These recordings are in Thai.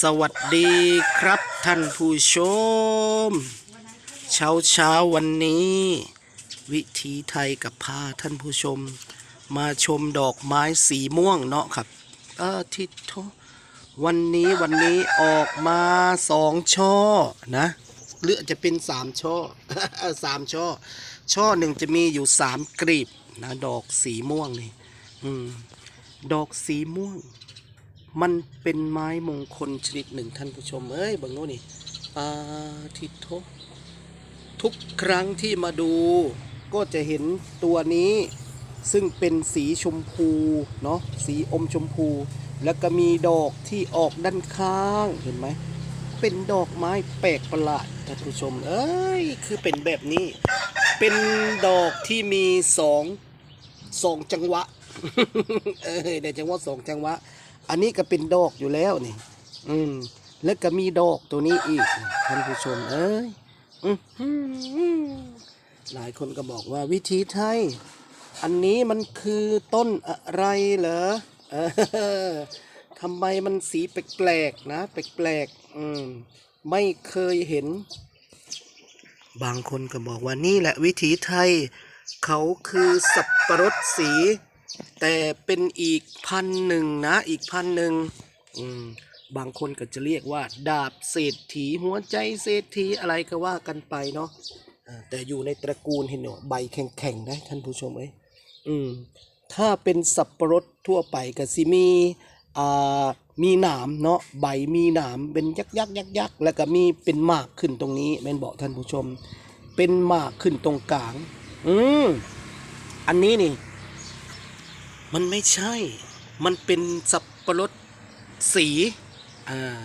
สวัสดีครับท่านผู้ชม เช้าเช้าวันนี้ วิถีไทยกับพาท่านผู้ชม มาชมดอกไม้สีม่วงเนาะครับเออทิศโทวันนี้วันนี้ออกมาสองช่อนะหรือจะเป็นสามช่อสามช่อ ช่อหนึ่งจะมีอยู่สามกลีบนะดอกสีม่วงนี่อืมดอกสีม่วง มันเป็นไม้มงคลชนิดหนึ่งท่านผู้ชม เอ้ยบังโน่นนี่อาทิโททุกครั้งที่มาดู ก็จะเห็นตัวนี้ ซึ่งเป็นสีชมพูเนาะสีอมชมพู แล้วก็มีดอกที่ออกด้านข้างเห็นไหมเป็นดอกไม้แปลกประหลาดท่านผู้ชม เอ้ยคือเป็นแบบนี้ เป็นดอกที่มีสองสองจังหวะเออในจังหวะสองจังหวะ อันนี้ก็เป็นดอกอยู่แล้วนี่ อืม แล้วก็มีดอกตัวนี้อีกท่านผู้ชมเอ้ยอื้อหือหลายคนก็บอกว่าวิธีไทย อันนี้มันคือต้นอะไรเหรอเออทำไมมันสีแปลกๆนะแปลกๆอืม ไม่เคยเห็น บางคนก็บอกว่านี่แหละวิถีไทย เขาคือสับประรดสี แต่เป็นอีกพันหนึ่งนะ อีกพันหนึ่งบางคนก็จะเรียกว่า ดาบเศรษฐีหัวใจเศรษฐีอะไรก็ว่ากันไปเนาะแต่อยู่ในตระกูลเห็นเนาะใบแข็งๆนะท่านผู้ชมเอ้ยอืมถ้าเป็นสับประรดทั่วไปก็สิมีอ่ามีหนามเนาะใบมีหนามเป็นยักยักยักยักแล้วก็มีเป็นหมากขึ้นตรงนี้แม่นบอกท่านผู้ชม เป็นหมากขึ้นตรงกลาง อืมอันนี้นี่ มันไม่ใช่ มันเป็นสับปะรดสีอ่า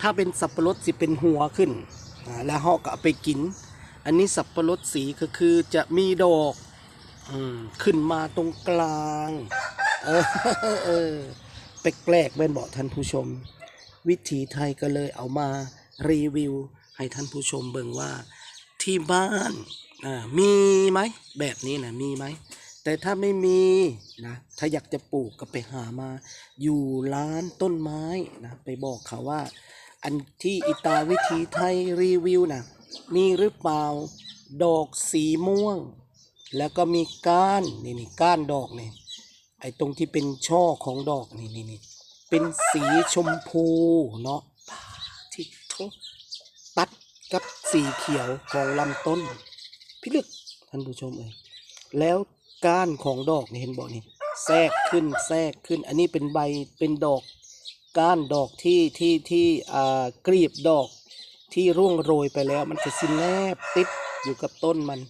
ถ้าเป็นสับปะรดสิเป็นหัวขึ้นอ่าแล้วห่อก็เอาไปกิน อันนี้สับปะรดสีก็คือจะมีดอกอืมขึ้นมาตรงกลางเออเออแปลกๆแม่นบอกท่านผู้ชม วิถีไทยก็เลยเอามารีวิว ให้ท่านผู้ชมเบิ่งว่าที่บ้านอ่ามีไหมแบบนี้นะมีไหม แต่ถ้าไม่มีนะถ้าอยากจะปลูกก็ไปหามา อยู่ร้านต้นไม้นะไปบอกเขาว่า อันที่อิตาวิธีไทยรีวิวนะมีหรือเปล่าดอกสีม่วง แล้วก็มีก้านนี่นี่ก้านดอกนี่ไอ้ตรงที่เป็นช่อของดอกนี่นี่นี่เป็นสีชมพูเนาะที่ทตัดกับสีเขียวของลำต้น พิลึกท่านผู้ชมเอ้ยแล้ว ก้านของดอกนี่เห็นบอกนี่แทรกขึ้นแทรกขึ้น อันนี้เป็นใบเป็นดอก ก้านดอกที่ที่ที่อ่ากรีบดอกที่ร่วงโรยไปแล้ว มันจะสินแนบติดอยู่กับต้นมัน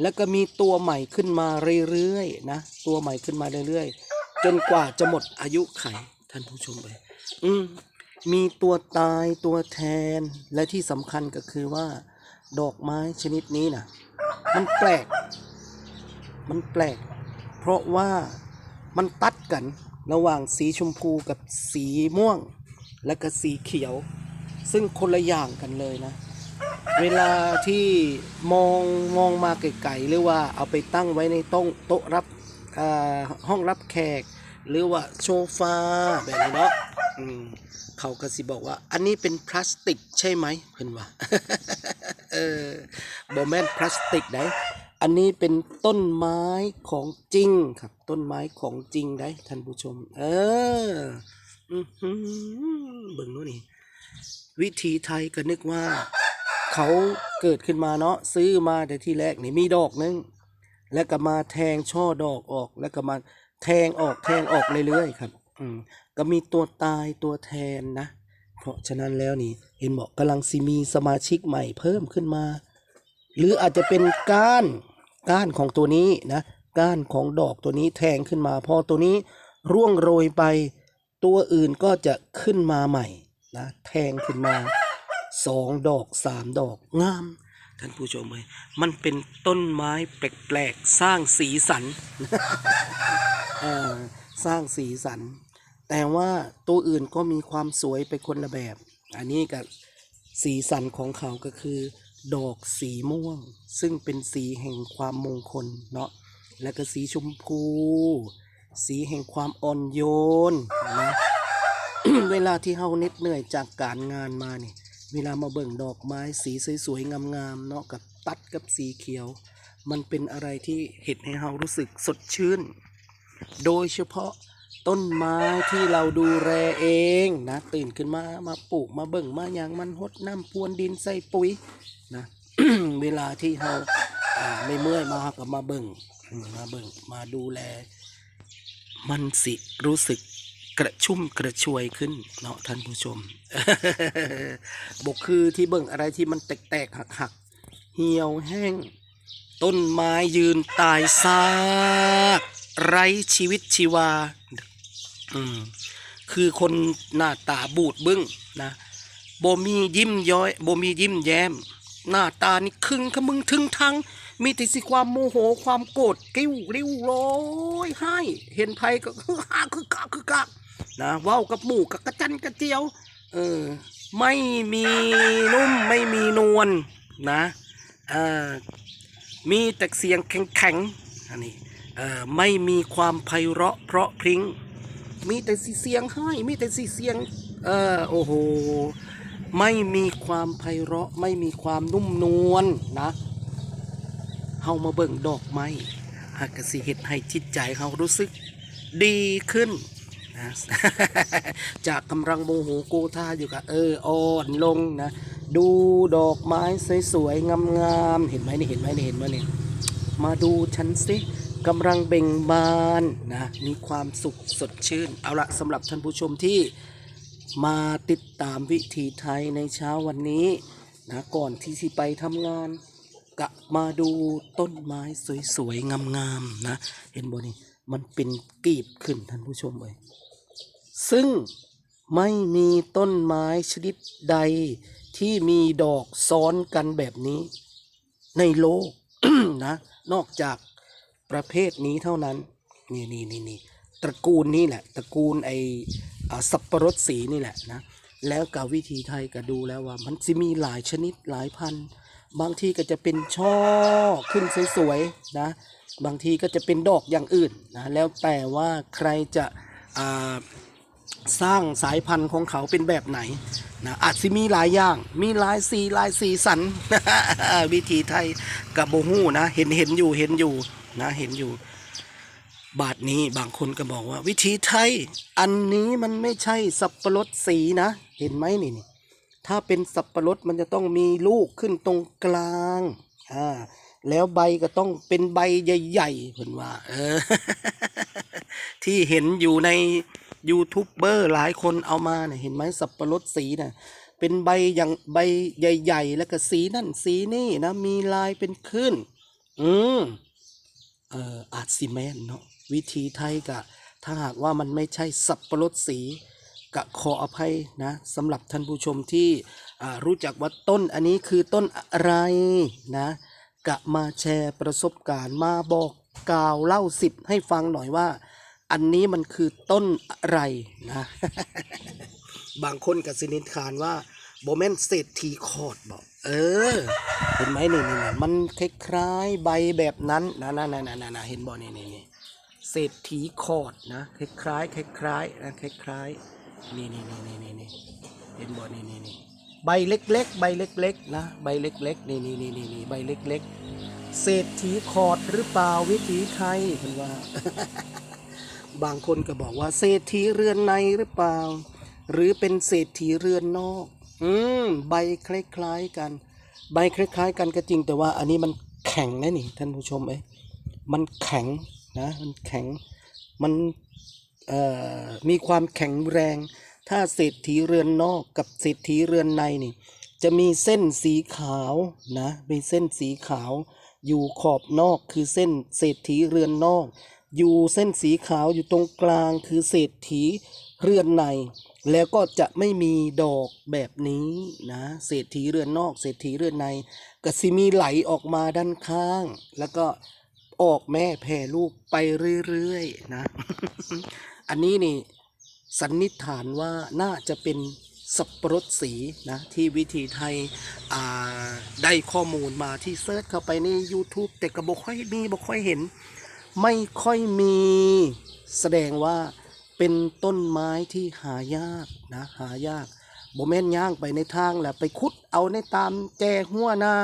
แล้วก็มีตัวใหม่ขึ้นมาเรื่อยๆนะตัวใหม่ขึ้นมาเรื่อยๆ จนกว่าจะหมดอายุไขท่านผู้ชมเลยอืมมีตัวตายตัวแทนและที่สำคัญก็คือว่า ดอกไม้ชนิดนี้นะมันแปลก มันแปลก เพราะว่ามันตัดกันระหว่างสีชมพูกับสีม่วง และก็สีเขียว ซึ่งคนละอย่างกันเลยนะ เวลาที่มองมองมาไกลๆหรือว่าเอาไปตั้งไว้ในโต๊ะโต๊ะรับห้องรับแขก หรือว่าโซฟาแบบนี้เนาะเขาก็สิบอกว่า อันนี้เป็นพลาสติกใช่ไหมเพื่อนว่าเออบแมนพลาสติกได้ อันนี้เป็นต้นไม้ของจริงครับ ต้นไม้ของจริงได้ท่านผู้ชม เออเบิ่งโน่นนี่วิธีไทยก็นึกว่า เขาเกิดขึ้นมาเนาะซื้อมาแต่ที่แรกนี่มีดอกหนึง แล้วก็มาแทงช่อดอกออก แล้วก็มาแทงออกแทงออกเรื่อยๆครับ อืมก็มีตัวตายตัวแทนนะ เพราะฉะนั้นแล้วนี่เห็นบอกกำลังสิมีสมาชิกใหม่เพิ่มขึ้นมา หรืออาจจะเป็นก้าน ก้านของตัวนี้นะก้านของดอกตัวนี้แทงขึ้นมาพอตัวนี้ร่วงโรยไปตัวอื่นก็จะขึ้นมาใหม่นะแทงขึ้นมาสองดอกสามดอกงามท่านผู้ชมเลยมันเป็นต้นไม้แปลกๆสร้างสีสันสร้างสีสัน แต่ว่าตัวอื่นก็มีความสวยไปคนละแบบ อันนี้กับสีสันของเขาก็คือ ดอกสีม่วง ซึ่งเป็นสีแห่งความมงคลเนาะแล้วก็สีชมพู สีแห่งความอ่อนโยนนะเวลาที่เฮาเหน็ดเหนื่อยจากการงานมานี่เวลามาเบิ่งดอกไม้สีสวยๆงามๆเนาะกับตัดกับสีเขียว มันเป็นอะไรที่เห็นให้เฮารู้สึกสดชื่น โดยเฉพาะ ต้นไม้ที่เราดูแลเองนะตื่นขึ้นมามาปลูกมาเบิ่งมาอย่างมันหดน้ำพรวนดินใส่ปุ๋ยนะเวลาที่เราไม่เมื่อยมาเราก็มาเบิ่งมมาเบิ่งมาดูแล มันสิรู้สึกกระชุ่มกระชวยขึ้นเนาะท่านผู้ชมบกคือที่เบิ่งอะไรที่มันแตกๆหักๆเหี่ยวแห้ง ต้นไม้ยืนตายซาก ไร้ชีวิตชีวา อืมคือคนหน้าตาบูดบึ้งนะบ่มียิ้มย้อยบ่มียิ้มแย้ม หน้าตานี่ครึ่งขมึงทึงทังมีแต่สิความโมโหความโกรธกิ้วริ้วโรยให้ เห็นภัยก็คือฮาคือกักคือกักนะเว้ากับหมูกับกระจันกระเจียว เออ ไม่มีนุ่มไม่มีนวลนะเออมีแต่เสียงแข็งๆอันนี้เออไม่มีความไพเราะเพราะพริ้ง มีแต่สีเสียงให้มีแต่สีเสียง เออโอ้โห ไม่มีความไพเราะ ไม่มีความนุ่มนวลนะ เฮามาเบิ่งดอกไม้หากกสิเฮ็ดให้จิตใจเฮารู้สึกดีขึ้นนะจากกำลังโมโหโกธาอยู่กับเอออ่อนลงนะ ดูดอกไม้สวยๆงามๆเห็นไหมนี่เห็นไหมนี่เห็นไหมนี่มาดูฉันสิ กำลังเบ่งบานนะมีความสุขสดชื่น เอาละสำหรับท่านผู้ชมที่มาติดตามวิถีไทยในเช้าวันนี้นะก่อนที่สิไปทำงานกะมาดูต้นไม้สวยๆ งามๆนะ เห็นบ่นี่มันเป็นกีบขึ้นท่านผู้ชมเลยซึ่งไม่มีต้นไม้ชนิดใดที่มีดอกซ้อนกันแบบนี้ในโลกนะ นอกจาก ประเภทนี้เท่านั้น นี่นี่นี่นี่ตระกูลนี้แหละ ตระกูลไอสับปะรดสีนี่แหละนะ แล้วกับวิธีไทยก็ดูแล้วว่ามันจะมีหลายชนิดหลายพันธุ์บางทีก็จะเป็นช่อขึ้นสวยๆนะ บางทีก็จะเป็นดอกอย่างอื่นนะ แล้วแต่ว่าใครจะสร้างสายพันธุ์ของเขาเป็นแบบไหนนะอาจจะมีหลายอย่าง มีหลายสีหลายสีสัน วิธีไทยกับโบฮู้นะ เห็นเห็นอยู่เห็นอยู่ นะเห็นอยู่บาทนี้บางคนก็บอกว่า วิธีไทย อันนี้มันไม่ใช่สับปะรดสีนะ เห็นไหมนี่นี่ถ้าเป็นสับปะรดมันจะต้องมีลูกขึ้นตรงกลางอ่าแล้วใบก็ต้องเป็นใบใหญ่ๆเพิ่นว่า เออ ที่เห็นอยู่ในยูทูบเบอร์หลายคนเอามาเนี่ยเห็นไหมสับปะรดสีน่ะเป็นใบอย่างใบใหญ่ ๆ แล้วก็สีนั่นสีนี่นะ มีลายเป็นขึ้น อืม เอ่ออาจซีแมนเนาะวิธีไทยกะถ้าหากว่ามันไม่ใช่สับปะรดสีกะขออภัยนะสำหรับท่านผู้ชมที่รู้จักว่าต้นอันนี้คือต้นอะไรนะกะมาแชร์ประสบการณ์มาบอกกล่าวเล่าสิบให้ฟังหน่อยว่า อันนี้มันคือต้นอะไรนะ บางคนกับสินินทานว่าโบแมนเศรษฐีคอดบอก เออ เห็นไหมนี่นี่นมันคล้ายๆใบแบบนั้นนะนะนะนะนะนะเห็นบ่นี่นี่นี่เศรษฐีคอร์ดนะคล้ายๆคล้ายๆนะคล้ายๆนี่นี่นี่นี่นี่นี่เห็นบ่นี่นี่นี่ใบเล็กๆ ใบเล็กๆนะใบเล็กๆนี่นี่นี่นี่นี่ใบเล็กๆ เศรษฐีคอร์ดหรือเปล่าวิถีไทยเพิ่นว่า บางคนก็บอกว่าเศรษฐีเรือนในหรือเปล่า หรือเป็นเศรษฐีเรือนนอก อืมใบคล้ายๆกัน ใบคล้ายๆ กันก็จริง แต่ว่าอันนี้มันแข็งนะนี่ท่านผู้ชมเอ้ยมันแข็งนะมันแข็งมันเอ่อมีความแข็งแรง ถ้าเศรษฐีเรือนนอกกับเศรษฐีเรือนในนี่ จะมีเส้นสีขาวนะมีเส้นสีขาว อยู่ขอบนอกคือเส้นเศรษฐีเรือนนอก อยู่เส้นสีขาวอยู่ตรงกลางคือเศรษฐีเรือนใน แล้วก็จะไม่มีดอกแบบนี้นะเศรษฐีเรือนนอก เศรษฐีเรือนในก็สิมีไหลออกมาด้านข้าง แล้วก็ออกแม่แผ่ลูกไปเรื่อยๆนะ อันนี้นี่สันนิษฐานว่าน่าจะเป็นสับปะรดสีนะที่วิธีไทยอ่าได้ข้อมูลมาที่เซิร์ชเข้าไปใน YouTube แต่ก็บ่ค่อยมีบ่ค่อยเห็น ไม่ค่อยมีแสดงว่า เป็นต้นไม้ที่หายากนะหายากบ่แม่นย่างไปในทางแหละไปขุดเอาในตามแจหัวนา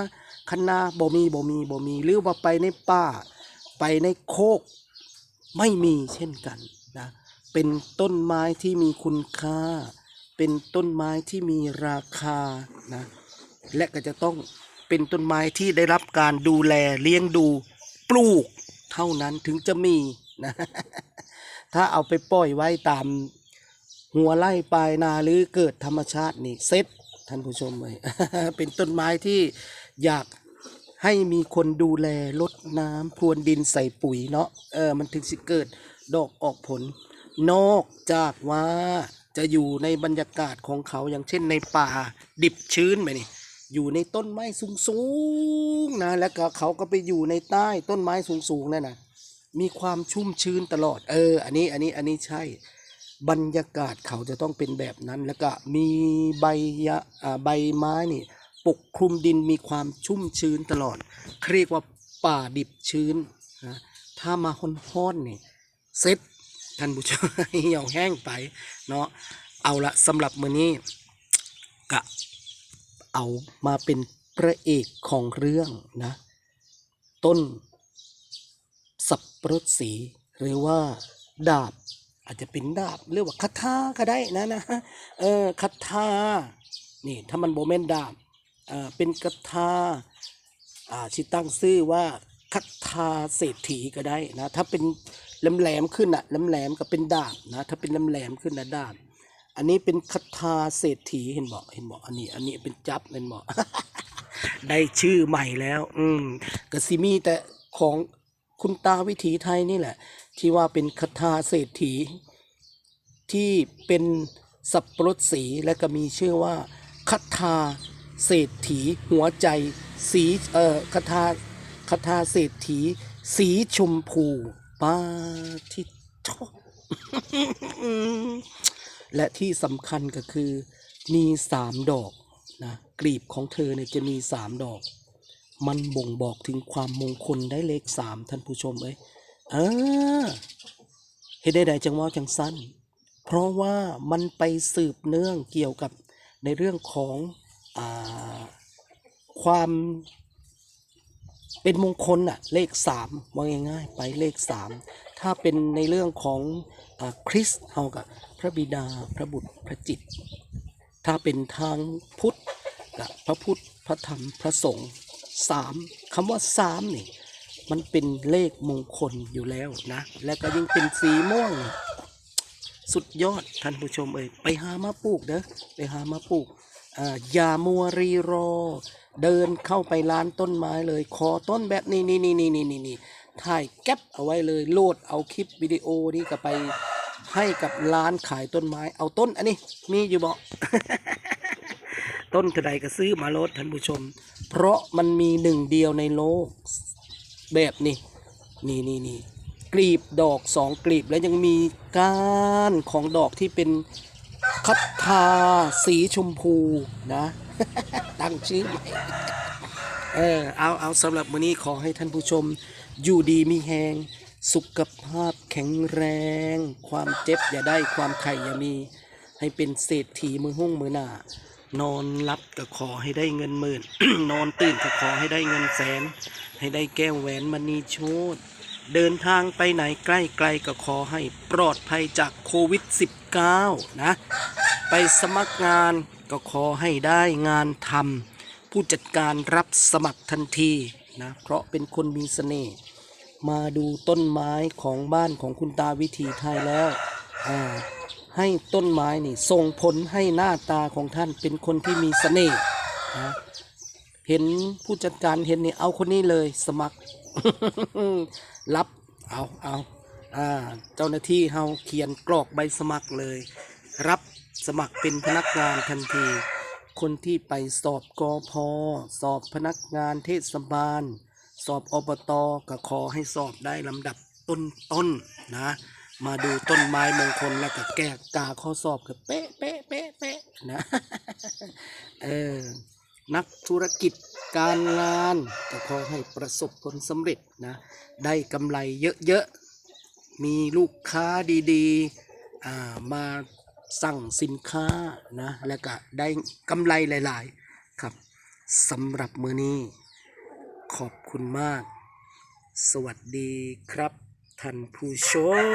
คันนาบ่มีบ่มีบ่มีหรือว่าไปในป่า ไปในโคก ไม่มีเช่นกันนะเป็นต้นไม้ที่มีคุณค่า เป็นต้นไม้ที่มีราคานะและก็จะต้องเป็นต้นไม้ที่ได้รับการดูแลเลี้ยงดูปลูกเท่านั้นถึงจะมีนะ ถ้าเอาไปปล่อยไว้ตามหัวไร่ปลายนาหรือเกิดธรรมชาตินี่เซ็ตท่านผู้ชมเลย เป็นต้นไม้ที่อยากให้มีคนดูแลลดน้ำพรวนดินใส่ปุ๋ยเนาะเออมันถึงสิเกิดดอกออกผล นอกจากว่าจะอยู่ในบรรยากาศของเขาอย่างเช่นในป่าดิบชื้นไปนี่อยู่ในต้นไม้สูงๆนะแล้วก็เขาก็ไปอยู่ในใต้ต้นไม้สูงๆนั่นนะ มีความชุ่มชื้นตลอด เออ อันนี้อันนี้อันนี้ใช่บรรยากาศเขาจะต้องเป็นแบบนั้น แล้วก็มีใบยะอ่าใบไม้นี่ ปกคลุมดินมีความชุ่มชื้นตลอดเรียกว่าป่าดิบชื้นนะถ้ามาฮ้อนๆนี่เซ็ตท่านผู้ชมเหี่ยวแห้งไปเนาะเอาละสำหรับมื้อนี้กะเอามาเป็นพระเอกของเรื่องนะ ต้น สับปะรดสี หรือว่าดาบ อาจจะเป็นดาบหรือว่าคาถาก็ได้นะนะเออคาถานี่ถ้ามันโบแมนดาบอ่าเป็นคาถาอ่าชิตั้งชื่อว่าคาถาเศรษฐีก็ได้นะถ้าเป็นแหลมแหลมๆขึ้นอะแหลมแหลมๆก็เป็นดาบนะถ้าเป็นแหลมแหลมๆขึ้นนะดาบอันนี้เป็นคาถาเศรษฐีเห็นบอกเห็นบอกอันนี้อันนี้เป็นจับเห็นบอกได้ชื่อใหม่แล้ว อืมกสิมีแต่ของ คุณตาวิถีไทยนี่แหละ ที่ว่าเป็นคาถาเศรษฐี ที่เป็นสับปะรดสีและก็มีชื่อว่าคาถาเศรษฐี หัวใจสีเอ่อคาถาคาถาเศรษฐี สีชมพูป้าที่ชอบและที่สำคัญก็คือมีสามดอกนะกลีบของเธอเนี่ยจะมีสามดอก มันบ่งบอกถึงความมงคลได้เลขสามท่านผู้ชมเอ้ยเออเห็นได้ใดจังว่าจังสั้น เพราะว่ามันไปสืบเนื่องเกี่ยวกับในเรื่องของอความเป็นมงคลอะเลขสามว่าง่ายๆ ไปเลขสามถ้าเป็นในเรื่องของอคริสเฮากับพระบิดาพระบุตรพระจิต ถ้าเป็นทางพุทธกับพระพุทธพระธรรมพระสงฆ์ สามคำว่าสามนี่มันเป็นเลขมงคลอยู่แล้วนะ และก็ยิ่งเป็นสีม่วง สุดยอดท่านผู้ชมเอ้ยไปหามาปลูกเด้อไปหามาปลูกอ่าอย่ามัวรีรอ เดินเข้าไปร้านต้นไม้เลย ขอต้นแบบนี้นี่นี่นี่นี่นี่นี่ถ่ายแก๊ปเอาไว้เลยโหลดเอาคลิปวิดีโอนี้ก็ไปให้กับร้านขายต้นไม้ เอาต้นอันนี้มีอยู่บ่ต้นกระไดก็ซื้อมาโลดท่านผู้ชม เพราะมันมีหนึ่งเดียวในโลก แบบนี้นี่นี่นี่กลีบดอกสองกลีบแล้วยังมีก้านของดอกที่เป็นคัตทาสีชมพูนะ ตั้งชื่อใหม่เออเอาเอาสำหรับวันนี้ขอให้ท่านผู้ชมอยู่ดีมีแหงสุขภาพแข็งแรง ความเจ็บอย่าได้ความไข่อย่ามี ให้เป็นเศรษฐีมือหุ้งมือหน้า นอนรับก็ขอให้ได้เงินหมื่น นอนตื่นก็ขอให้ได้เงินแสน ให้ได้แก้วแหวนมณีโชตเดินทางไปไหนใกล้ๆก็ขอให้ปลอดภัยจากโควิด -19 นะ ไปสมัครงานก็ขอให้ได้งานทำผู้จัดการรับสมัครทันทีนะ เพราะเป็นคนมีเสน่ห์มาดูต้นไม้ของบ้านของคุณตาวิถีไทยแล้วอ่า ให้ต้นไม้นี่ส่งผลให้หน้าตาของท่านเป็นคนที่มีเสน่ห์นะเห็นผู้จัดการเห็นนี่เอาคนนี้เลยสมัคร รับเอาเอาอ่าเจ้าหน้าที่เฮาเขียนกรอกใบสมัครเลย รับสมัครเป็นพนักงานทันที คนที่ไปสอบกอพอสอบพนักงานเทศบาล สอบอบตก็ขอให้สอบได้ลำดับต้นต้นๆนะ มาดูต้นไม้มงคลแล้วก็แก้กาข้อสอบก็เป๊ะเป๊ะเป๊ะเป๊ะนะเออนักธุรกิจการงานก็ขอให้ประสบผลสำเร็จนะ ได้กำไรเยอะๆ มีลูกค้าดีๆามาสั่งสินค้านะ แล้วก็ได้กำไรหลายๆ ครับสำหรับมือนี้ ขอบคุณมาก สวัสดีครับ ท่านผู้ชม